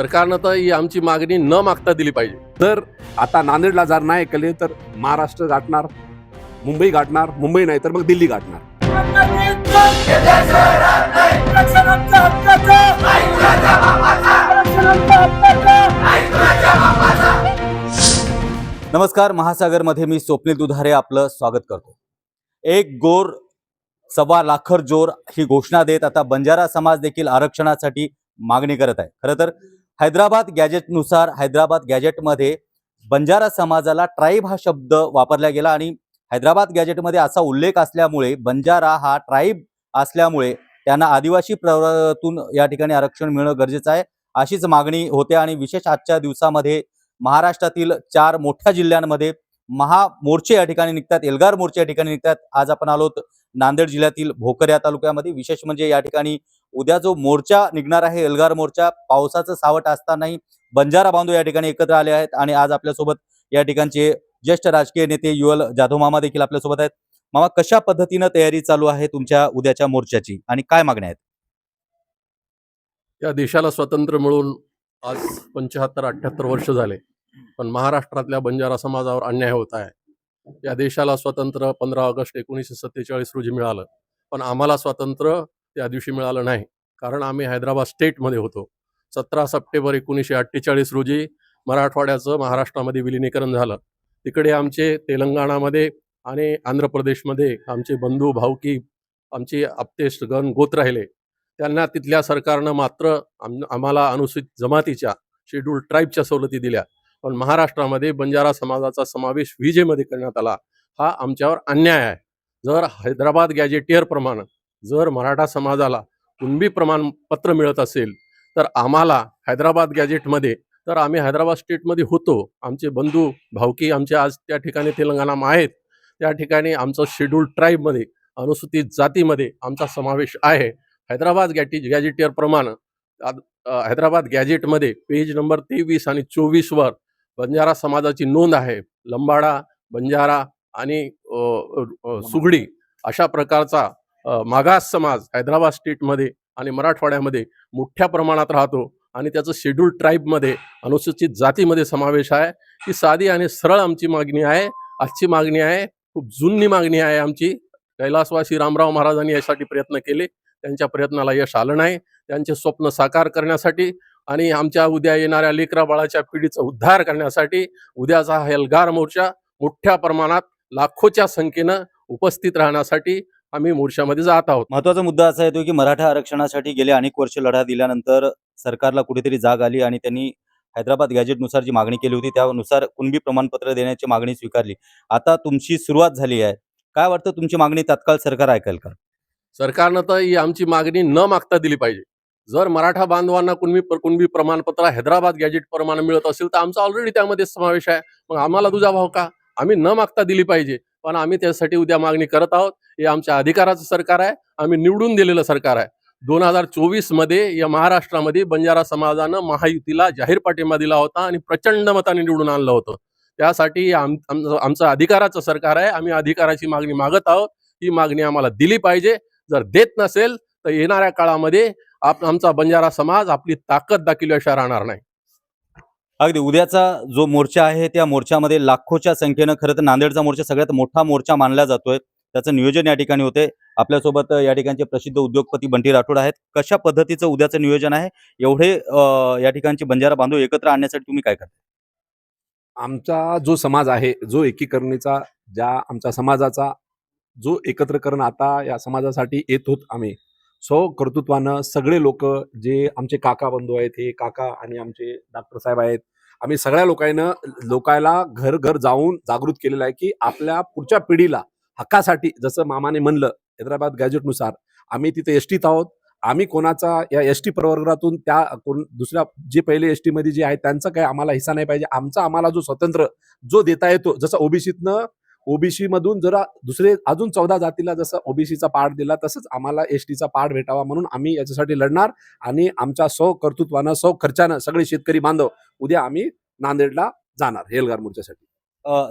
सरकारनं तर ही आमची मागणी न मागता दिली पाहिजे. तर आता नांदेडला जर नाही ऐकले तर महाराष्ट्र गाठणार मुंबई गाठणार मुंबई नाही तर मग दिल्ली गाठणार. नमस्कार महासागरमध्ये मी स्वप्नील दुधारे आपलं स्वागत करतो. एक गोर सव्वा लाखर जोर ही घोषणा देत आता बंजारा समाज देखील आरक्षणासाठी मागणी करत आहे. खरं तर हैदराबाद गॅजेटनुसार हैदराबाद गॅजेटमध्ये बंजारा समाजाला ट्राईब हा शब्द वापरला गेला आणि हैदराबाद गॅजेटमध्ये असा उल्लेख असल्यामुळे बंजारा हा ट्राईब असल्यामुळे त्यांना आदिवासी प्रवर्गातून या ठिकाणी आरक्षण मिळणं गरजेचं आहे. अशीच मागणी होते आणि विशेष आजच्या दिवसामध्ये महाराष्ट्रातील चार मोठ्या जिल्ह्यांमध्ये महामोर्चे या ठिकाणी निघतात. एल्गार मोर्चे या ठिकाणी निघतात. आज आपण आलोत नांदेड जिल्ह्यातील भोकर या तालुक्यामध्ये. विशेष म्हणजे या ठिकाणी उद्या जो मोर्चा निघणार आहे एल्गार मोर्चा पावसाचं सावट असतानाही बंजारा बांधव या ठिकाणी एकत्र आले आहेत आणि आज आपल्यासोबत या ठिकाणचे ज्येष्ठ राजकीय नेते युवल जाधव मामा देखील आपल्यासोबत आहेत. मामा कशा पद्धतीनं तयारी चालू आहे तुमच्या उद्याच्या मोर्चाची आणि काय मागण्या आहेत? या देशाला स्वातंत्र्य मिळून आज पंच्याहत्तर अठ्ठ्याहत्तर वर्ष झाले पण महाराष्ट्रातल्या बंजारा समाजावर अन्याय होत आहे. या देशाला स्वातंत्र्य पंधरा ऑगस्ट एकोणीसशे सत्तेचाळीस रोजी मिळालं पण आम्हाला स्वातंत्र्य त्या दिवशी मिळालं नाही. कारण आम्ही हैदराबाद स्टेटमध्ये होतो. सतरा सप्टेंबर एकोणीसशे अठ्ठेचाळीस रोजी मराठवाड्याचं महाराष्ट्रामध्ये विलिनीकरण झालं. तिकडे आमचे तेलंगणामध्ये आणि आंध्र प्रदेशमध्ये आमचे बंधू भाऊकी आमचे आप्तेष्ट गण गोत राहिले. त्यांना तिथल्या सरकारनं मात्र आम आम्हाला अनुसूचित जमातीच्या शेड्यूल ट्राईबच्या सवलती दिल्या. पण महाराष्ट्रामध्ये बंजारा समाजाचा समावेश विजेमध्ये करण्यात आला. हा आमच्यावर अन्याय आहे. जर हैदराबाद गॅजेटियर प्रमाणे जर मराठा समाजाला कुणबी प्रमाणपत्र मिळत असेल तर आम्हाला हैदराबाद गॅजेटमध्ये तर आम्ही हैदराबाद स्टेटमध्ये होतो. आमचे बंधू भावकी आमचे आज त्या ठिकाणी तेलंगणामा आहेत. त्या ठिकाणी आमचं शेड्यूल ट्राईबमध्ये अनुसूचित जातीमध्ये आमचा समावेश आहे. हैदराबाद गॅटी गॅजेटियर प्रमाण आद- हैदराबाद गॅजेटमध्ये पेज नंबर तेवीस आणि चोवीसवर बंजारा समाजाची नोंद आहे. लंबाडा बंजारा आणि सुगडी अशा प्रकारचा मागास समाज हैदराबाद स्टेटमध्ये आणि मराठवाड्यामध्ये मोठ्या प्रमाणात राहतो आणि त्याचं शेड्यूल ट्राईबमध्ये अनुसूचित जातीमध्ये समावेश आहे. ही साधी आणि सरळ आमची मागणी आहे. आजची मागणी आहे. खूप जुनी मागणी आहे आमची. कैलासवासी रामराव महाराजांनी यासाठी प्रयत्न केले. त्यांच्या प्रयत्नाला यश आलं नाही. त्यांचे स्वप्न साकार करण्यासाठी आणि आमच्या उद्या येणाऱ्या लेकरा बाळाच्या पिढीचा उद्धार करण्यासाठी उद्याचा हा एल्गार मोर्चा मोठ्या प्रमाणात लाखोच्या संख्येनं उपस्थित राहण्यासाठी आम्ही मोर्चामध्ये जात आहोत. महत्त्वाचा मुद्दा असा येतो की मराठा आरक्षणासाठी गेले अनेक वर्ष लढा दिल्यानंतर सरकारला कुठेतरी जाग आली आणि त्यांनी हैदराबाद गॅजेटनुसार जी मागणी केली होती त्यानुसार कुणबी प्रमाणपत्र देण्याची मागणी स्वीकारली. आता तुमची सुरुवात झाली आहे. काय वाटतं? तुमची मागणी तात्काळ सरकार ऐकेल का? सरकारनं तर ही आमची मागणी न मागता दिली पाहिजे. जर मराठा बांधवांना कुणबी कुणबी प्रमाणपत्र हैदराबाद गॅजेट प्रमाणे मिळत असेल तर आमचा ऑलरेडी त्यामध्ये समावेश आहे. मग आम्हाला तुझा भाव का? आम्ही न मागता दिली पाहिजे. पण आम्ही त्यासाठी उद्या मागणी करत आहोत. हे आमच्या अधिकाराचं सरकार आहे. आम्ही निवडून दिलेलं सरकार आहे. दोन हजार चोवीसमध्ये या महाराष्ट्रामध्ये बंजारा समाजानं महायुतीला जाहीर पाठिंबा दिला होता आणि प्रचंड मताने निवडून आणलं होतं. त्यासाठी आम आमचं अधिकाराचं सरकार आहे. आम्ही अधिकाराची मागणी मागत आहोत. ही मागणी आम्हाला दिली पाहिजे. जर देत नसेल तर येणाऱ्या काळामध्ये आप आमचा बंजारा समाज आपली ताकद दाखवल्याशिवाय राहणार नाही. अगदी उद्याचा जो मोर्चा आहे त्या मोर्चामध्ये लाखोच्या संख्येनं खरं तर नांदेडचा मोर्चा सगळ्यात मोठा मोर्चा मानला जातोय. त्याचं नियोजन या ठिकाणी होते. आपल्यासोबत या ठिकाणचे प्रसिद्ध उद्योगपती बंटी राठोड आहेत. कशा पद्धतीचं उद्याचं नियोजन आहे? एवढे या ठिकाणचे बंजारा बांधव एकत्र आणण्यासाठी तुम्ही काय करता? आमचा जो समाज आहे जो एकीकरणीचा ज्या आमच्या समाजाचा जो एकत्रकरण आता या समाजासाठी येत होत आम्ही सो कर्तृत्वानं सगळे लोक जे आमचे काका बंधू आहेत हे काका आणि आमचे डॉक्टर साहेब आहेत आम्ही सगळ्या लोकांना लोकायला घर घर जाऊन जागृत केलेलं आहे की आपल्या पुढच्या पिढीला हक्कासाठी जसं मामाने म्हणलं हैदराबाद गॅजेटनुसार आम्ही तिथे एसटीत आहोत. आम्ही कोणाचा या एस टी प्रवर्गातून त्या कोण दुसऱ्या जे पहिले एस टीमध्ये जे आहे त्यांचं काही आम्हाला हिस्सा नाही पाहिजे. आमचा आम्हाला जो स्वतंत्र जो देता येतो जसं ओबीसीतनं ओबीसी मधून जरा दुसरे अजून चौदा जातीला जसं ओबीसीचा पार्ट दिला तसंच आम्हाला एस टीचा पार्ट भेटावा म्हणून आम्ही याच्यासाठी लढणार आणि आमच्या सौ कर्तृत्वानं सौ खर्चानं सगळे शेतकरी बांधव उद्या आम्ही नांदेडला जाणार हेलगार मोर्चासाठी.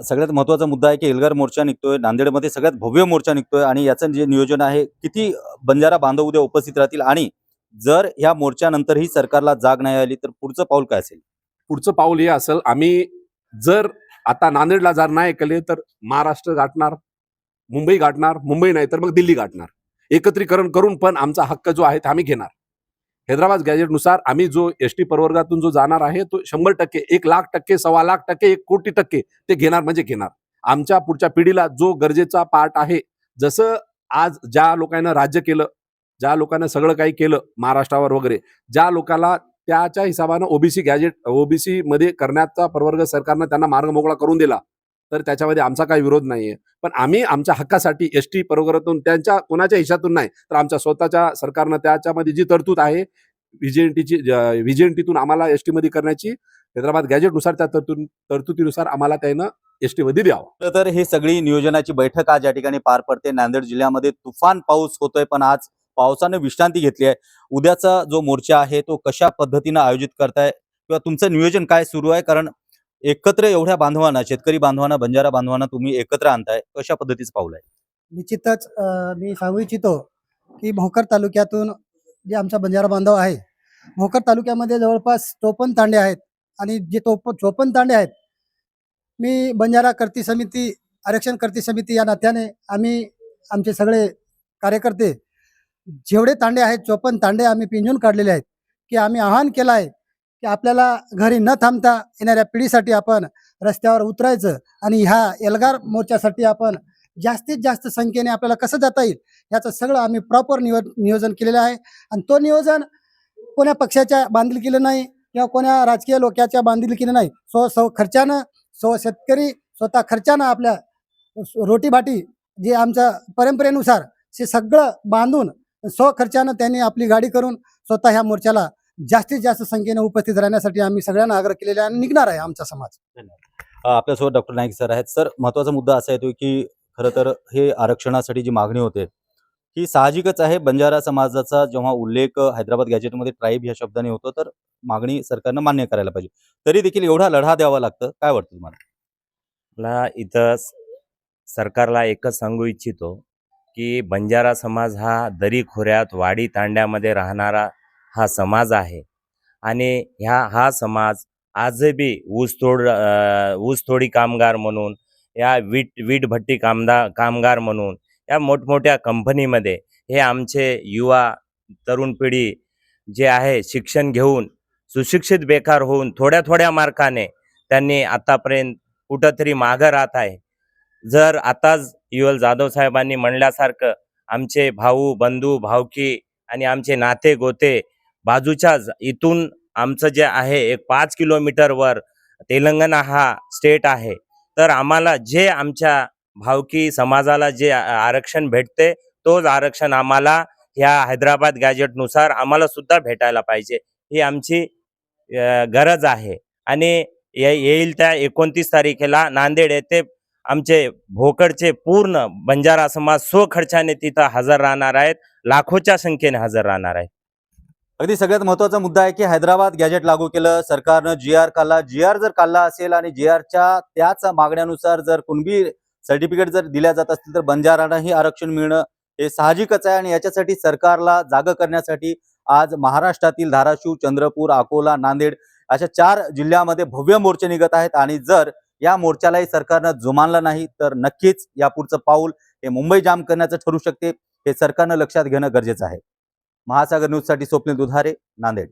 सगळ्यात महत्त्वाचा मुद्दा आहे की एल्गार मोर्चा निघतोय नांदेडमध्ये सगळ्यात भव्य मोर्चा निघतोय आणि याचं जे नियोजन आहे किती बंजारा बांधव उद्या उपस्थित राहतील आणि जर या मोर्चानंतरही सरकारला जाग नाही आली तर पुढचं पाऊल काय असेल? पुढचं पाऊल हे असेल आम्ही जर आता नांदेडला जर नाही केले तर महाराष्ट्र गाठणार मुंबई गाठणार मुंबई नाही तर मग दिल्ली गाठणार. एकत्रीकरण करून पण आमचा हक्क जो आहे आम्ही घेणार. हैदराबाद गॅजेटनुसार आम्ही जो एस टी प्रवर्गातून जो जाणार आहे तो शंभर टक्के एक लाख टक्के सव्वा लाख टक्के एक कोटी टक्के ते घेणार म्हणजे घेणार. आमच्या पुढच्या पिढीला जो गरजेचा पार्ट आहे जसं आज ज्या लोकांना राज्य केलं ज्या लोकांना सगळं काही केलं महाराष्ट्रावर वगैरे ज्या लोकांना त्याच्या हिशोबानं ओबीसी गॅजेट ओबीसी मध्ये करण्याचा प्रवर्ग सरकारनं त्यांना मार्ग मोकळा करून दिला. तर त्याच्यामध्ये आमचा काही विरोध नाहीये. पण आम्ही आमच्या हक्कासाठी एस टी प्रवर्गातून त्यांच्या कोणाच्या हिशातून नाही तर आमच्या स्वतःच्या सरकारनं त्याच्यामध्ये जी तरतूद आहे व्हीजेएनटीची व्हीजेएनटीतून आम्हाला एस टी मध्ये करण्याची हैदराबाद गॅजेटनुसार त्या तरतूद तरतुदीनुसार आम्हाला त्यानं एस टीमध्ये द्यावं. तर ही सगळी नियोजनाची बैठक आज या ठिकाणी पार पडते. नांदेड जिल्ह्यामध्ये तुफान पाऊस होतोय पण आज पावसाने विश्रांती घेतली आहे. उद्याचा जो मोर्चा आहे तो कशा पद्धतीनं आयोजित करताय किंवा तुमचं नियोजन काय सुरू आहे? कारण एकत्र एवढ्या बांधवांना शेतकरी बांधवांना बंजारा बांधवांना तुम्ही एकत्र आणताय. कशा पद्धतीचं पाऊल आहे? निश्चितच मी सांगू इच्छितो की भोकर तालुक्यातून जे आमचा बंजारा बांधव आहे भोकर तालुक्यामध्ये जवळपास चोपन्न तांडे आहेत आणि जे तोप चोपन्न तांडे आहेत मी बंजारा कर्ती समिती आरक्षण कर्ती समिती या नात्याने आम्ही आमचे सगळे कार्यकर्ते जेवढे तांडे आहेत चोपन्न तांडे आम्ही पिंजून काढलेले आहेत की आम्ही आवाहन केलं आहे की आपल्याला घरी न थांबता येणाऱ्या पिढीसाठी आपण रस्त्यावर उतरायचं आणि ह्या एल्गार मोर्चासाठी आपण जास्तीत जास्त संख्येने आपल्याला कसं जाता येईल याचं सगळं आम्ही प्रॉपर नियो नियोजन केलेलं आहे. आणि तो नियोजन कोण्या पक्षाच्या बांधिलकीलं नाही किंवा कोण्या राजकीय लोकांच्या बांधिलकीनं नाही स्व स्व खर्चानं स्व शेतकरी स्वतः खर्चानं आपल्या रोटीभाटी जे आमच्या परंपरेनुसार हे सगळं बांधून स्व खर्चानं त्यांनी आपली गाडी करून स्वतः ह्या मोर्चाला जास्तीत जास्त संख्येने उपस्थित राहण्यासाठी आम्ही सगळ्यांना आग्रह केलेला आहे आणि निघणार आहे आमचा समाज. आपल्यासोबत डॉक्टर नाईक सर आहेत. सर महत्त्वाचा मुद्दा असा येतो की खरं तर हे आरक्षणासाठी जी मागणी होते ही साहजिकच आहे. बंजारा समाजाचा जेव्हा उल्लेख हैदराबाद गॅजेटमध्ये ट्राईब या शब्दाने होतो तर मागणी सरकारनं मान्य करायला पाहिजे. तरी देखील एवढा लढा द्यावा लागतं. काय वाटतं तुम्हाला? मला इथं सरकारला एकच सांगू इच्छितो की बंजारा समाज हा दरी खोऱ्यात वाडी तांड्यामध्ये राहणारा हा समाज आहे. आणि ह्या हा समाज आजही ऊसतोड ऊसतोडी कामगार म्हणून या वीट वीटभट्टी कामदा कामगार म्हणून या मोठमोठ्या कंपनीमध्ये हे आमचे युवा तरुण पिढी जे आहे शिक्षण घेऊन सुशिक्षित बेकार होऊन थोड्या थोड्या मार्काने त्यांनी आतापर्यंत कुठंतरी मागं राहत आहे. जर आताच युवल जाधव साहेबांनी म्हणल्यासारखं आमचे भाऊ बंधू भावकी आणि आमचे नाते गोते बाजूच्याच इथून आमचं जे आहे एक पाच किलोमीटरवर तेलंगणा हा स्टेट आहे. तर आम्हाला जे आमच्या भावकी समाजाला जे आरक्षण भेटते तोच आरक्षण आम्हाला ह्या हैदराबाद गॅजेटनुसार आम्हाला सुद्धा भेटायला पाहिजे. ही आमची गरज आहे. आणि ये- येईल त्या एकोणतीस तारखेला नांदेड येथे आमचे भोकरचे पूर्ण बंजारा समाज स्वखर्चाने तिथं हजर राहणार आहेत. लाखोच्या संख्येने हजर राहणार आहेत. अगदी सगळ्यात महत्त्वाचा मुद्दा आहे की हैदराबाद गॅजेट लागू केलं. सरकारनं जी आर काढला. जी आर जर काढला असेल आणि जी आरच्या त्याच मागण्यानुसार जर कुणबी सर्टिफिकेट जर दिल्या जात असतील तर बंजारांनाही आरक्षण मिळणं हे साहजिकच आहे. आणि याच्यासाठी सरकारला जाग करण्यासाठी आज महाराष्ट्रातील धाराशिव चंद्रपूर अकोला नांदेड अशा चार जिल्ह्यामध्ये भव्य मोर्चे निघत आहेत. आणि जर या मोर्चालाही सरकारनं जुमानलं नाही तर नक्कीच यापुढचं पाऊल हे मुंबई जाम करण्याचं ठरू शकते हे सरकारनं लक्षात घेणं गरजेचं आहे. महासागर न्यूजसाठी स्वप्नील दुधारे नांदेड.